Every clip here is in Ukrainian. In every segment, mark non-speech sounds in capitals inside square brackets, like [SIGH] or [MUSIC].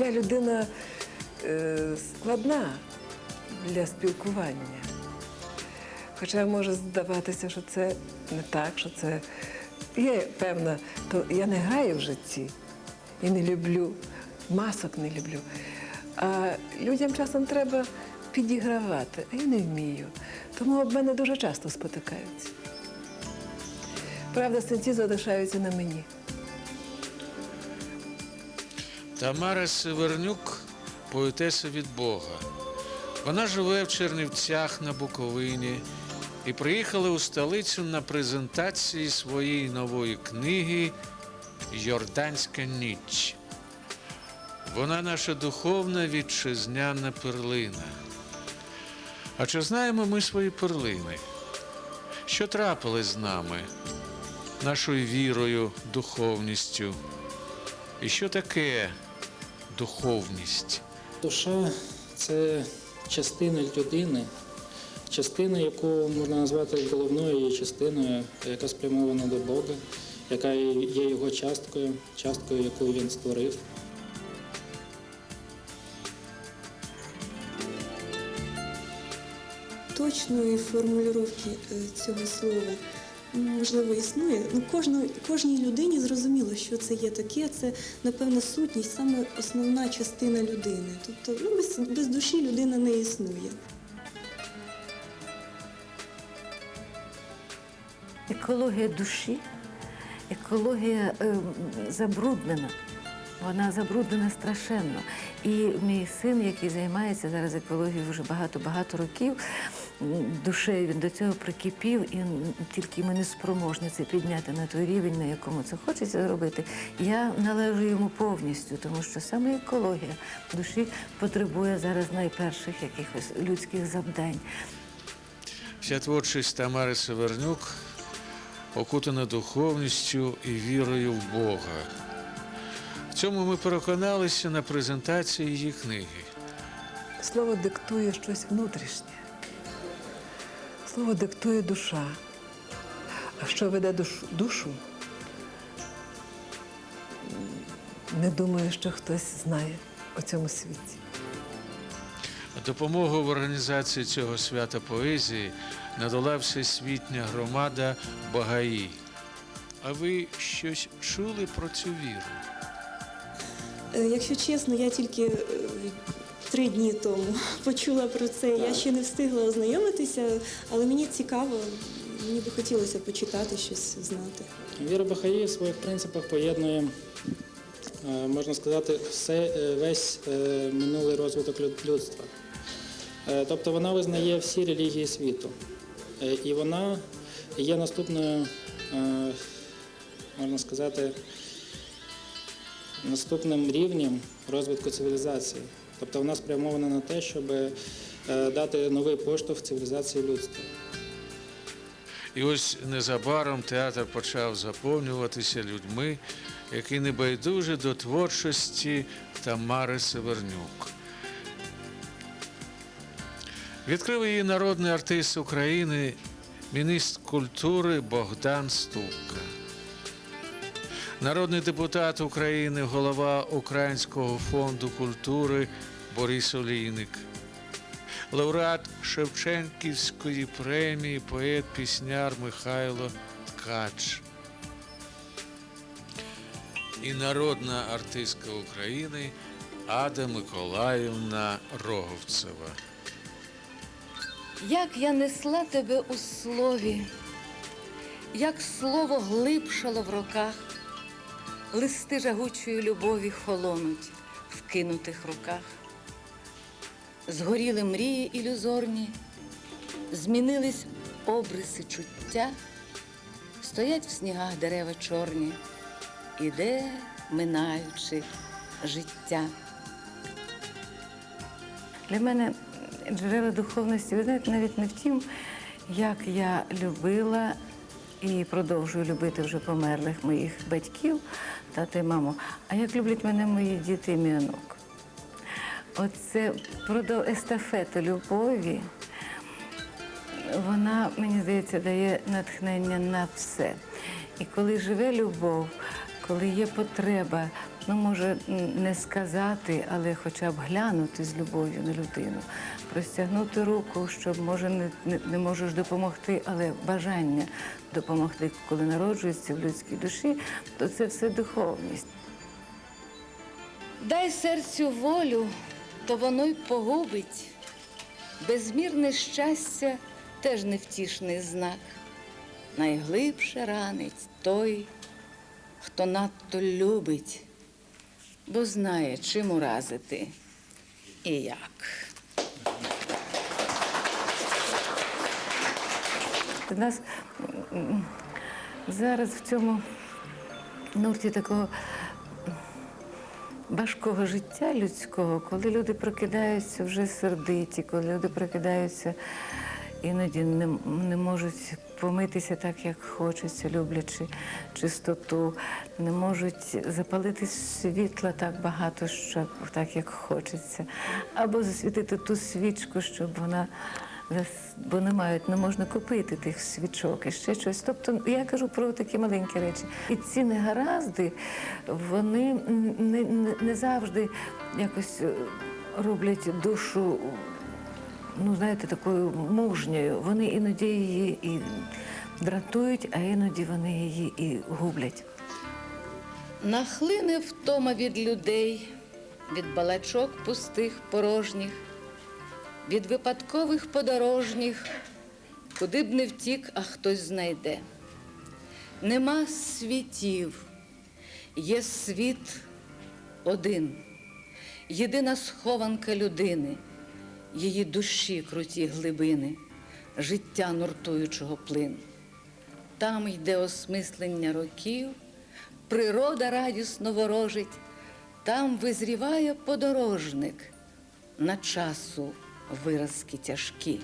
Я людина е, складна для спілкування. Хоча може здаватися, що це не так, що це є певна, то я не граю в житті і не люблю, масок не люблю. А людям часом треба підігравати, а я не вмію. Тому об мене дуже часто спотикаються. Правда, синці залишаються на мені. Тамара Севернюк поетеса від Бога. Вона живе в Чернівцях на Буковині і приїхала у столицю на презентації своєї нової книги Йорданська ніч. Вона наша духовна вітчизняна перлина. А чи знаємо ми свої перлини? Що трапилось з нами, нашою вірою, духовністю? І що таке духовність? Душа це частина людини, частина, яку можна назвати головною її частиною, яка спрямована до Бога, яка є його часткою, часткою, яку він створив. точної формулювання цього слова можливо існує. Ну, кожно, кожній людині зрозуміло, що це є таке. Це, напевно, сутність, саме основна частина людини. Тобто ну, без, без душі людина не існує. Екологія душі, екологія е, забруднена. Вона забруднена страшенно. І мій син, який займається зараз екологією вже багато-багато років, душею він до цього прикипів, і тільки ми не спроможні це підняти на той рівень, на якому це хочеться зробити. Я належу йому повністю, тому що саме екологія душі потребує зараз найперших якихось людських завдань. Вся творчість Тамари Севернюк окутана духовністю і вірою в Бога. В цьому ми переконалися на презентації її книги. Слово диктує щось внутрішнє. Слово диктує душа. А що веде душу? Не думаю, що хтось знає у цьому світі. Допомогу в організації цього свята поезії надала всесвітня громада Багаї. А ви щось чули про цю віру? Е, Якщо чесно, я тільки е, три дні тому [LAUGHS] почула про це. Я ще не встигла ознайомитися, але мені цікаво, мені би хотілося почитати щось знати. Віра Бахаї в своїх принципах поєднує, е, можна сказати, все, е, весь е, минулий розвиток людства. Тобто вона визнає всі релігії світу. І вона є наступною, можна сказати, наступним рівнем розвитку цивілізації. Тобто вона спрямована на те, щоб е, дати новий поштовх цивілізації людства. І ось незабаром театр почав заповнюватися людьми, які не до творчості Тамари Севернюк. Відкрив її народний артист України, міністр культури Богдан Ступка. Народний депутат України, голова Українського фонду культури Борис Олійник лауреат Шевченківської премії, поет, пісняр Михайло Ткач. І народна артистка України Ада Миколаївна Роговцева. Як я несла тебе у слові, як слово глибшало в роках, листи жагучої любові холонуть в кинутих руках. Згоріли мрії ілюзорні, змінились обриси чуття, стоять в снігах дерева чорні, іде, минаючи життя. Для мене джерела духовності, ви знаєте, навіть не в тім, як я любила і продовжую любити вже померлих моїх батьків, тата і маму, а як люблять мене мої діти і мій онук. Оце продов естафету любові, вона, мені здається, дає натхнення на все. І коли живе любов, коли є потреба ну може не сказати, але хоча б глянути з любов'ю на людину, простягнути руку, щоб може не, не, не можеш допомогти, але бажання допомогти, коли народжується в людській душі, то це все духовність. Дай серцю волю, то воно й погубить. Безмірне щастя теж невтішний знак. Найглибше ранить той, хто надто любить, бо знає, чим уразити і як. У нас зараз в цьому нурті такого важкого життя людського, коли люди прокидаються вже сердиті, коли люди прокидаються іноді не, не можуть помитися так, як хочеться, люблячи чистоту, не можуть запалити світла так багато, щоб так, як хочеться, або засвітити ту свічку, щоб вона бо не мають, не можна купити тих свічок і ще щось. Тобто я кажу про такі маленькі речі. І ці негаразди, вони не, не, завжди якось е, роблять душу, ну знаєте, такою мужньою. Вони іноді її і дратують, а іноді вони її і гублять. Нахлине втома від людей, від балачок пустих, порожніх, від випадкових подорожніх, куди б не втік, а хтось знайде. Нема світів, є світ один, єдина схованка людини, її душі круті глибини, життя нуртуючого плин. Там йде осмислення років, природа радісно ворожить, там визріває подорожник на часу виразки тяжкі.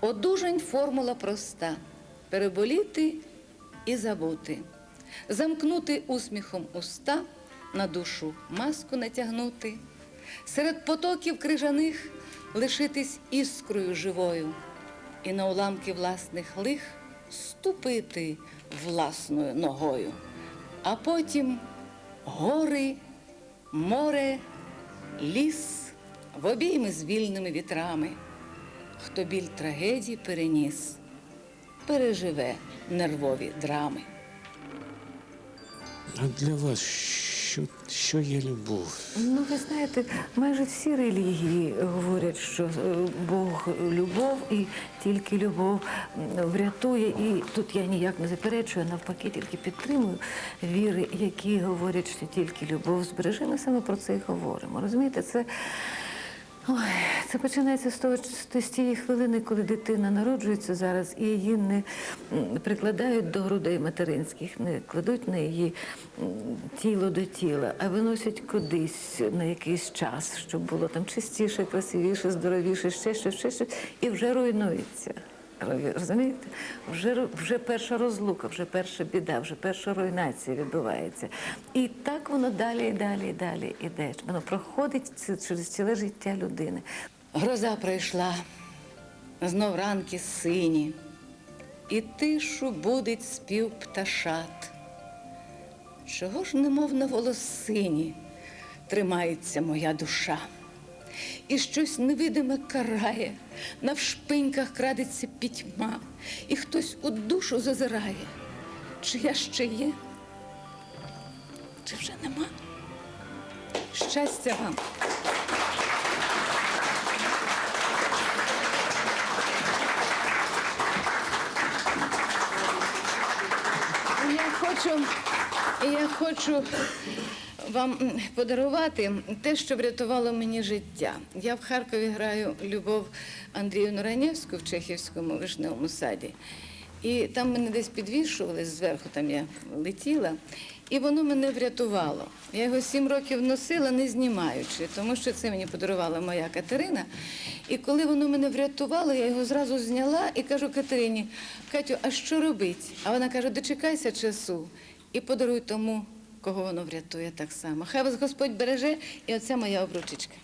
Одужань формула проста: переболіти і забути, замкнути усміхом уста, на душу маску натягнути, серед потоків крижаних лишитись іскрою живою і на уламки власних лих ступити власною ногою, а потім гори, море, ліс в обійми з вільними вітрами. Хто біль трагедії переніс, переживе нервові драми. А для вас що, що є любов? Ну, ви знаєте, майже всі релігії говорять, що е, Бог любов і тільки любов врятує. І тут я ніяк не заперечую, навпаки, тільки підтримую віри, які говорять, що тільки любов збереже. Ми саме про це і говоримо. Розумієте, це. Ой, це починається з того з тієї хвилини, коли дитина народжується зараз, і її не прикладають до грудей материнських, не кладуть на її тіло до тіла, а виносять кудись на якийсь час, щоб було там чистіше, красивіше, здоровіше, ще щось, ще щось, і вже руйнується. Розумієте? Вже, вже перша розлука, вже перша біда, вже перша руйнація відбувається. І так воно далі і далі і далі іде. Воно проходить через ціле життя людини. Гроза прийшла, знов ранки сині, і тишу будить спів пташат. Чого ж немов на волосині тримається моя душа? І щось невидиме карає, навшпиньках крадеться пітьма, і хтось у душу зазирає. Чи я ще є? Чи вже нема? Щастя вам! Я хочу, я хочу вам подарувати те, що врятувало мені життя. Я в Харкові граю Любов Андріївну Ранєвську в Чехівському вишневому саді. І там мене десь підвішували зверху, там я летіла, і воно мене врятувало. Я його сім років носила, не знімаючи, тому що це мені подарувала моя Катерина. І коли воно мене врятувало, я його зразу зняла і кажу Катерині, Катю, а що робити? А вона каже, дочекайся часу і подаруй тому, кого воно врятує так само. Хай вас Господь береже, і оця моя обручечка.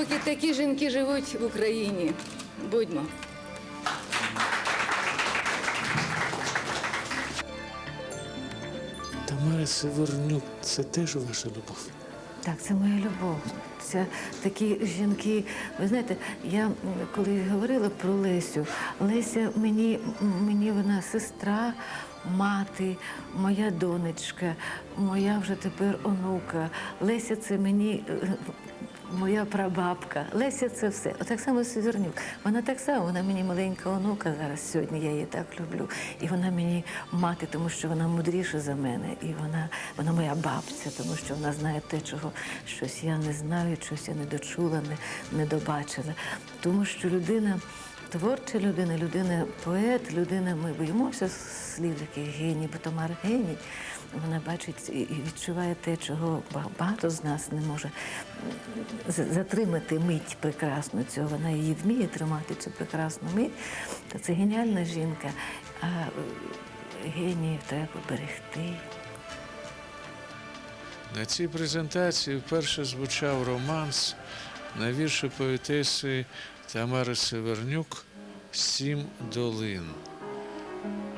поки такі жінки живуть в Україні. Будьмо. Тамара Севернюк це теж ваша любов. Так, це моя любов. Це такі жінки. Ви знаєте, я коли говорила про Лесю, Леся мені, мені вона сестра, мати, моя донечка, моя вже тепер онука. Леся це мені. Моя прабабка, Леся це все. Отак само Севернюк. Вона так само, вона мені маленька онука зараз сьогодні, я її так люблю. І вона мені мати, тому що вона мудріша за мене. І вона, вона моя бабця, тому що вона знає те, чого щось я не знаю, щось я не дочула, не, не добачила. Тому що людина. Творча людина, людина поет, людина, ми боїмося слів таких геній, бо Тамара геній. Вона бачить і відчуває те, чого багато з нас не може затримати мить прекрасну цього. Вона її вміє тримати цю прекрасну мить. То це геніальна жінка. А геніїв треба берегти. На цій презентації вперше звучав романс на вірші поетеси Тамари Севернюк Сім долин.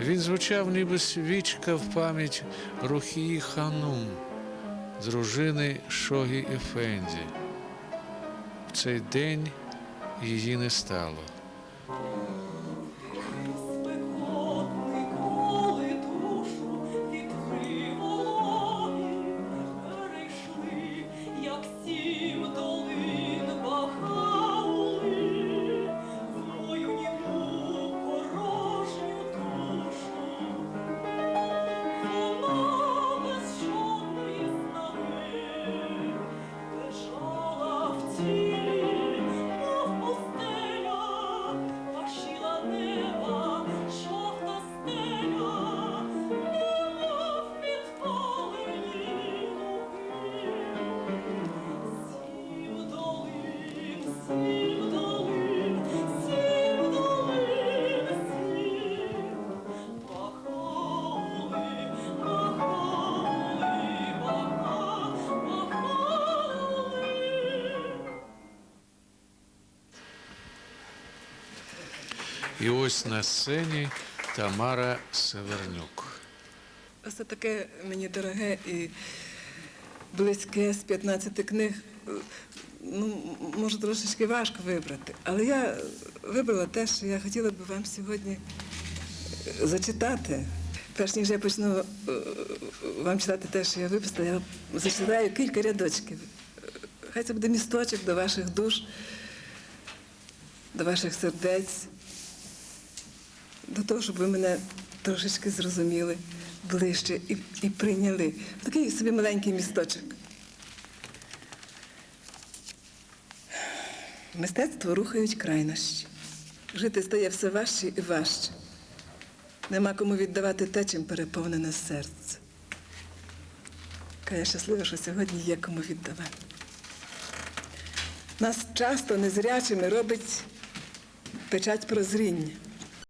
Він звучав ніби свічка в пам'ять Рухії Ханум, дружини Шогі Ефенді. В цей день її не стало. І ось на сцені Тамара Севернюк. Це таке мені дороге і близьке з 15 книг. Ну, може, трошечки важко вибрати. Але я вибрала те, що я хотіла би вам сьогодні зачитати. Перш ніж я почну е, вам читати те, що я виписала, я зачитаю кілька рядочків. Хай це буде місточок до ваших душ, до ваших сердець, до того, щоб ви мене трошечки зрозуміли ближче і, і прийняли. Такий собі маленький місточок. Мистецтво рухають крайнощі. Жити стає все важче і важче. Нема кому віддавати те, чим переповнене серце. Яка я щаслива, що сьогодні є кому віддавати. Нас часто незрячими робить печать прозріння.